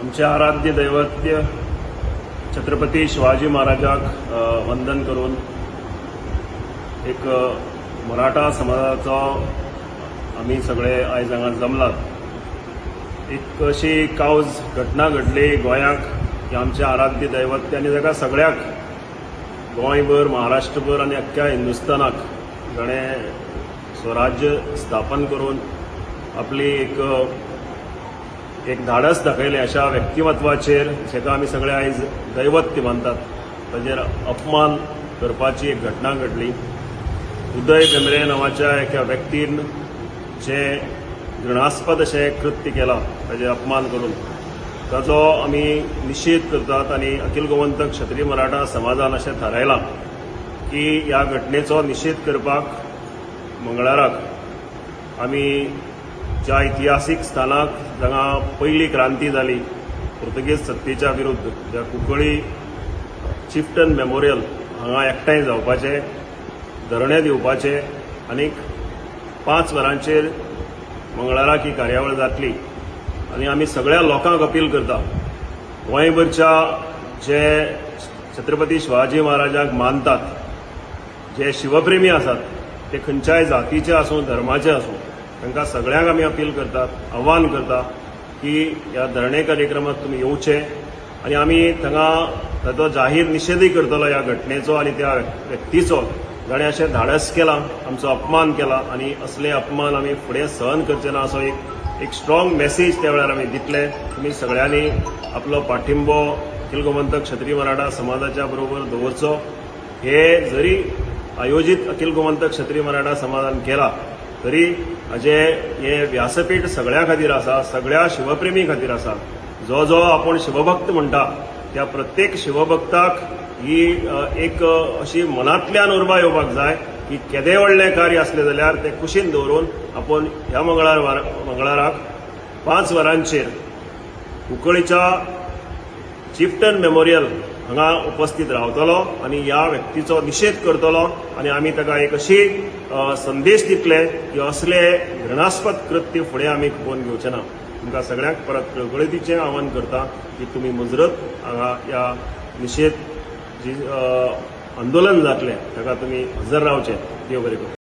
आमचे आराध्य दैवत्य छत्रपती शिवाजी महाराजाक वंदन करून एक मराठा समाजाचो आमी सगळे आयज हांगा जमलात. एक अशी कावज घटना घडली गोंयाक की आमचे आराध्य दैवत्य आनी ताका सगळ्याक गोंयभर महाराष्ट्रभर आनी अख्ख्या हिंदुस्थानाक जाणें स्वराज्य स्थापन करून आपली एक एक धाडस दाखयलें अशा व्यक्तिमत्वाचेर जेका आमी सगळे आयज दैवत्य मानतात. ताचेर अपमान करपाची एक घटना घडली. उदय बेंद्रे नांवाच्या एका व्यक्तीन जे घृणास्पद अशें कृत्य केलां ताजेर म्हणजे अपमान करून. ताचो आमी निशेध करतात आनी अखिल गोवंतक क्षत्रीय मराठा समाजान अशें थारायलां की ह्या घटनेचो निशेध करपाक मंगळाराक आमी ज्या इतिहासीक स्थानाक हांगा पयली क्रांती जाली पुर्तुगेज सत्तेच्या विरुद्ध ज्या कुंकळी चिफ्टन मेमोरियल हांगा एकठांय जावपाचे धरणे दिवपाचे आनीक पांच वरांचेर मंगळाराक ही कार्यावळ जातली. आनी आमी सगळ्या लोकांक अपील करता गोंयभरच्या जे छत्रपती शिवाजी महाराजाक मानतात जे शिवप्रेमी आसात ते खंयच्याय जातीचे आसूं धर्माचे आसूं तांकां सगळ्यांक आमी अपील करतात आव्हान करता की ह्या धरणे कार्यक्रमाक तुमी येवचे आनी आमी थंगा ताचो जाहीर निशेधय करतलो ह्या घटनेचो आनी त्या व्यक्तीचो. जाणें अशें धाडस केलां आमचो अपमान केला आनी असले अपमान आमी फुडें सहन करचे ना असो एक एक स्ट्रॉंग मेसेज त्या वेळार आमी दितले. तुमी सगळ्यांनी आपलो पाठिंबो अखिल गोमंतक क्षत्रीय मराठा समाजाच्या बरोबर दवरचो. हे जरी आयोजीत अखिल गोमंतक क्षत्रीय मराठा समाजान केला तरी जे हे व्यासपीठ सगळ्या खातीर आसा सगळ्या शिवप्रेमी खातीर आसा. जो जो आपूण शिवभक्त म्हणटा त्या प्रत्येक शिवभक्ताक ही एक अशी मनांतल्यान उर्बा येवपाक जाय की केदें व्हडलें कार्य असलें जाल्यार तें कुशीन दवरून आपूण ह्या मंगळार मंगळाराक पांच वरांचेर कुंकळीच्या चिफ्टन मेमोरियल हांगा उपस्थित रावतलो आनी ह्या व्यक्तीचो निशेध करतलो आनी आमी ताका एक अशी संदेश दितले की असले घृणास्पद कृत्य फुडें आमी खपोवन घेवचे ना. तुमकां सगळ्यांक परत कळकळीचें आवाहन करता की तुमी मुजरत हांगा ह्या निशेध जी आंदोलन जातलें ताका तुमी हजर रावचे. देव बरें करूं.